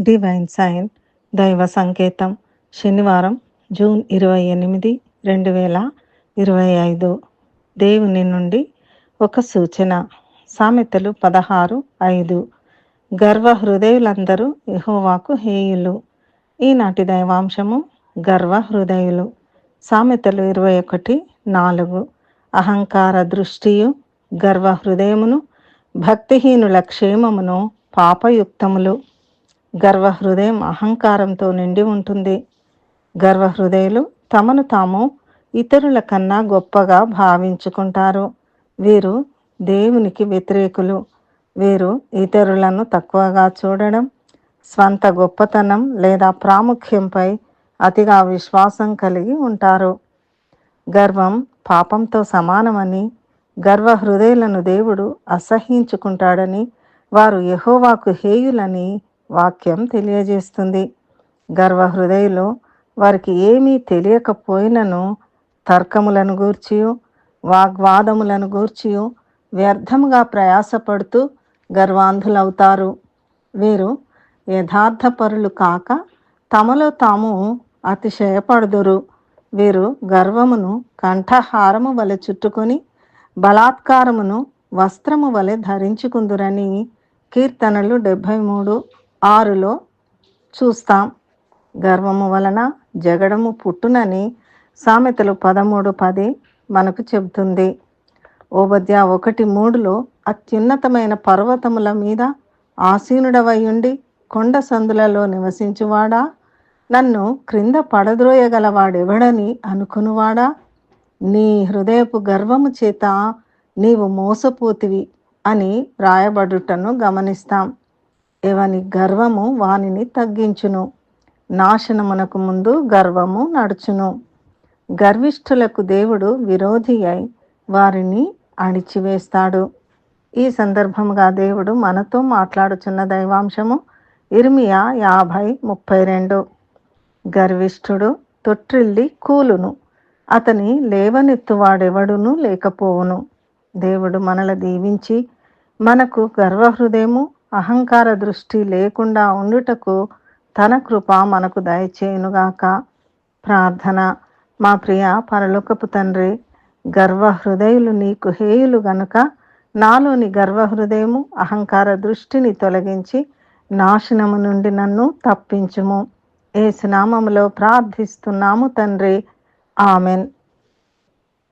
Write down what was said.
Divine sign దైవ సంకేతం శనివారం జూన్ ఇరవై ఎనిమిది రెండు వేల ఇరవై ఐదు. దేవుని నుండి ఒక సూచన. సామెతలు పదహారు ఐదు. గర్వ హృదయులందరూ యహోవాకు హేయులు. ఈనాటి దైవాంశము గర్వ హృదయులు సామెతలు ఇరవై ఒకటి నాలుగు. అహంకార దృష్టియు గర్వ హృదయమును భక్తిహీనుల క్షేమమును పాపయుక్తములు. గర్వహృదయం అహంకారంతో నిండి ఉంటుంది. గర్వహృదయులు తమను తాము ఇతరుల కన్నా గొప్పగా భావించుకుంటారు. వీరు దేవునికి వ్యతిరేకులు. వీరు ఇతరులను తక్కువగా చూడడం స్వంత గొప్పతనం లేదా ప్రాముఖ్యంపై అతిగా విశ్వాసం కలిగి ఉంటారు. గర్వం పాపంతో సమానమని గర్వ హృదయులను దేవుడు అసహించుకుంటాడని వారు యహోవాకు హేయులని వాక్యం తెలియజేస్తుంది. గర్వహృదయులు వారికి ఏమీ తెలియకపోయినను తర్కములను గూర్చియు వాగ్వాదములను గూర్చియు వ్యర్థముగా ప్రయాసపడుతూ గర్వాంధులవుతారు. వీరు యథార్థపరులు కాక తమలో తాము అతిశయపడుదురు. వీరు గర్వమును కంఠహారము వలె చుట్టుకొని బలాత్కారమును వస్త్రము వలె ధరించుకుందురని కీర్తనలు డెబ్భై మూడు ఆరులో చూస్తాం. గర్వము వలన జగడము పుట్టునని సామెతలు పదమూడు పది మనకు చెబుతుంది. ఓబద్య ఒకటి మూడులో అత్యున్నతమైన పర్వతముల మీద ఆసీనుడవయుండి కొండ సందులలో నివసించువాడా? నన్ను క్రింద పడద్రోయగలవాడెవడని అనుకునువాడా? నీ హృదయపు గర్వము చేత నీవు మోసపోతివి అని వ్రాయబడుటను గమనిస్తాం. ఎవని గర్వము వానిని తగ్గించును. నాశనమునకు ముందు గర్వము నడుచును. గర్విష్ఠులకు దేవుడు విరోధి అయి వారిని అణిచివేస్తాడు. ఈ సందర్భంగా దేవుడు మనతో మాట్లాడుచున్న దైవాంశము ఇర్మియా యాభై ముప్పై రెండు. గర్విష్ఠుడు తొట్టిల్లి కూలును అతని లేవనెత్తువాడెవడును లేకపోవును. దేవుడు మనల దీవించి మనకు గర్వహృదయము అహంకార దృష్టి లేకుండా ఉండుటకు తన కృప మనకు దయచేయునుగాక. ప్రార్థన. మా ప్రియ పరలోకపు తండ్రి గర్వహృదయులు నీకు హేయులు గనుక నాలోని గర్వహృదయము అహంకార దృష్టిని తొలగించి నాశనము నుండి నన్ను తప్పించుము. ఏసునామములో ప్రార్థిస్తున్నాము తండ్రి. ఆమెన్.